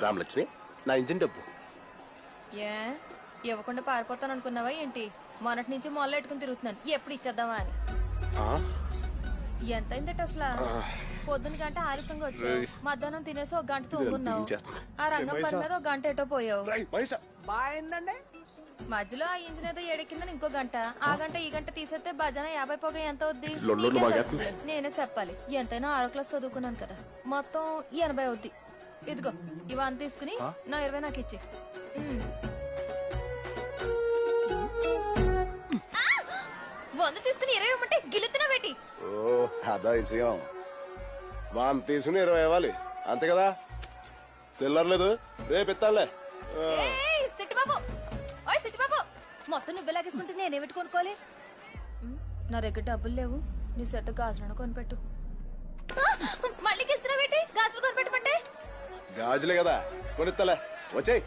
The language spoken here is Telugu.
రామలక్ష్మి నా ఇంజిన్ డబ్బు. ఏ? ఇవ్వకుండా పారిపోతాను అనుకున్నావా ఏంటి? మొన్నటి నుంచి మొదలెట్టుకుని తిరుగుతున్నాను. ఎప్పుడు ఇచ్చేద్దామా అని. ఆ? ఎంత అయిందట అసలు? పొద్దున గంట ఆలస్యంగా వచ్చావు. మధ్యాహ్నం తినేసి ఒక గంట తూగున్నావు చేస్తుంది. ఆ రంగం పని మీద ఒక గంట ఎటో పోయావు. మధ్యలో ఆ ఇంజిన్ ఏదో ఏడెక్కిందని ఇంకో గంట. ఆ గంట ఈ గంట తీసేస్తే భజన యాభై పోగా ఎంత అవుద్ది. నేనే చెప్పాలి. ఎంతైనా ఆరో క్లాస్ చదువుకున్నాను కదా. మొత్తం ఎనభై అవుద్ది. ఇదిగో ఇవన్నీ తీసుకుని నా ఇరవై నాకు ఇచ్చి. వంద తీసుకుని ఇరవై ఇవ్వమంటే గిలుతున్నా పెట్టి ఓ అదా విషయం వాన్ తీసుకుని ఇరవై ఇవ్వాలి. అంతే కదా? సిల్లర్ లేదు. రేపు ఇస్తానులే ఓయ్ మొత్తం నువ్వే లాగేసుకుంటే నేనే పెట్టి కొనుక్కోవాలి? ఉమ్, నా దగ్గర డబ్బులు లేవు. నీ చేత గాజులను కొనిపెట్టు. మళ్ళీ కొనిపెట్టమంటే గాజులే కదా కొనిత్తలే. వచ్చేయ్.